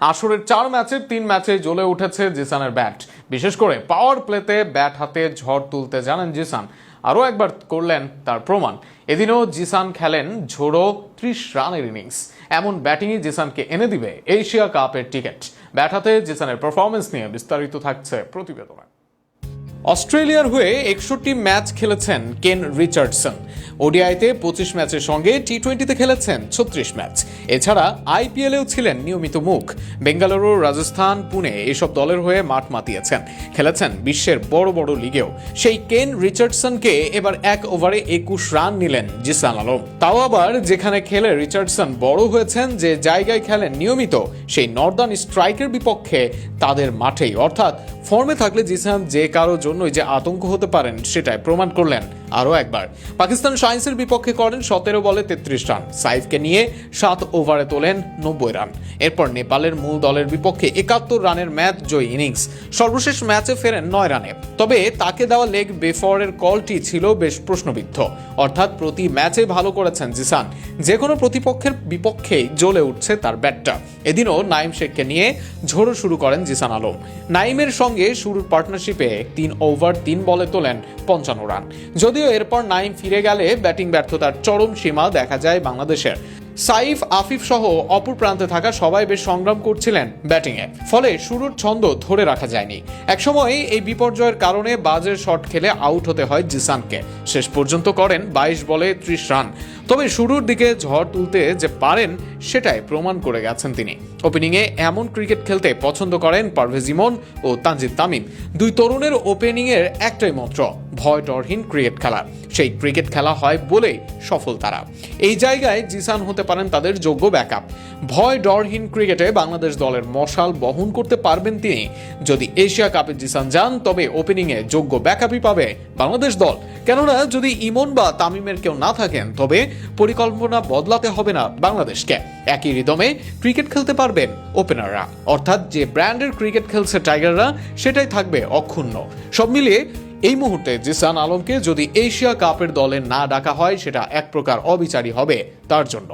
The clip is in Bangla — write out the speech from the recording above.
আসরের চার ম্যাচের তিন ম্যাচে জ্বলে উঠেছে জিসানের ব্যাট। বিশেষ করে পাওয়ার প্লেতে ব্যাট হাতে ঝড় তুলতে জানেন জিসান। আরও একবার করলেন তার প্রমাণ। এদিনও জিসান খেলেন ঝোড়ো ত্রিশ রানের ইনিংস এমন ব্যাটিংই জিসানকে এনে দিবে এশিয়া কাপের টিকিট। ব্যাট হাতে জিসানের পারফরমেন্স নিয়ে বিস্তারিত থাকছে প্রতিবেদনে। অস্ট্রেলিয়ার হয়ে একষট্টি ম্যাচ খেলেছেন কেন রিচার্ডসন। ওডিআইতে পঁচিশ ম্যাচের সঙ্গে টি টোয়েন্টিতে খেলেছেন ছত্রিশ ম্যাচ। এছাড়া আইপিএলেও ছিলেন নিয়মিত মুখ। বেঙ্গালুরু, রাজস্থান, পুনে এসব দলের হয়ে মাঠ মাতিয়েছেন। খেলেছেন বিশ্বের বড় বড় লিগেও। সেই কেন রিচার্ডসনকে এবার এক ওভারে একুশ রান নিলেন জিসান আলম। তাও আবার যেখানে খেলে রিচার্ডসন বড় হয়েছেন, যে জায়গায় খেলেন নিয়মিত, সেই নর্দার্ন স্ট্রাইকের বিপক্ষে তাদের মাঠেই। অর্থাৎ ফর্মে থাকলে জিসান যে কারোর জন্যই যে আতঙ্ক হতে পারেন, সেটাই প্রমাণ করলেন আরও একবার। পাকিস্তান সায়েন্সের বিপক্ষে করেন সতেরো বলে তেত্রিশ রান। সাইফকে নিয়ে সাত ওভারে তোলেন নব্বই রান। এরপর নেপালের মূল দলের বিপক্ষে একাত্তর রানের ম্যাচ জয়ী ইনিংস। সর্বশেষ ম্যাচে ফেরেন নয় রানে। তবে তাকে দেওয়া লেগ বেফরের কলটি ছিল বেশ প্রশ্নবিদ্ধ। অর্থাৎ প্রতি ম্যাচে ভালো করেছেন জিসান। যে কোনো প্রতিপক্ষের বিপক্ষেই জ্বলে উঠছে তার ব্যাটটা। এদিনও নাইম শেখকে নিয়ে ঝোড়ো শুরু করেন জিসান আলম। নাইমের সঙ্গে শুরুর পার্টনারশিপে তিন ওভার তিন বলে তোলেন পঞ্চান্ন রান। যদিও এরপর নাইম ফিরে গেলে ব্যাটিং ব্যর্থতার চরম সীমা দেখা যায় বাংলাদেশের। সাইফ, আফিফ সহ অপর প্রান্তে থাকা সবাই বেশ সংগ্রাম করছিলেন ব্যাটিংয়ে। ফলে শুরুর ছন্দ ধরে রাখা যায়নি। একসময় এই বিপর্যয়ের কারণে বাজের শট খেলে আউট হতে হয় জিসানকে। শেষ পর্যন্ত করেন বাইশ বলে ত্রিশ রান। তবে শুরুর দিকে ঝড় তুলতে যে পারেন, সেটাই প্রমাণ করে গেছেন তিনি। ওপেনিংয়ে এমন ক্রিকেট খেলতে পছন্দ করেন পারভেজ ইমন ও তানজিদ তামিম। দুই তরুণের ওপেনিংয়ের একটাই মন্ত্র ভয় ডরহীন ক্রিকেট খেলা। সেই ক্রিকেট খেলা হয় বলেই সফল তারা। এই জায়গায় জিসান হতে পারেন তাদের যোগ্য ব্যাকআপ। ভয় ডরহীন ক্রিকেটে বাংলাদেশ দলের মশাল বহন করতে পারবেন তিনি। যদি এশিয়া কাপে জিসান যান, তবে ওপেনিংয়ে যোগ্য ব্যাকআপই পাবে বাংলাদেশ দল। কেননা যদি ইমন বা তামিমের কেউ না থাকেন, তবে পরিকল্পনা বদলাতে হবে না বাংলাদেশকে। একই রিদমে ক্রিকেট খেলতে পারবেন ওপেনাররা। অর্থাৎ যে ব্র্যান্ডের ক্রিকেট খেলছে টাইগাররা, সেটাই থাকবে অক্ষুণ্ণ। সব মিলিয়ে এই মুহূর্তে জিসান আলমকে যদি এশিয়া কাপের দলে না ডাকা হয়, সেটা এক প্রকার অবিচারী হবে তার জন্য।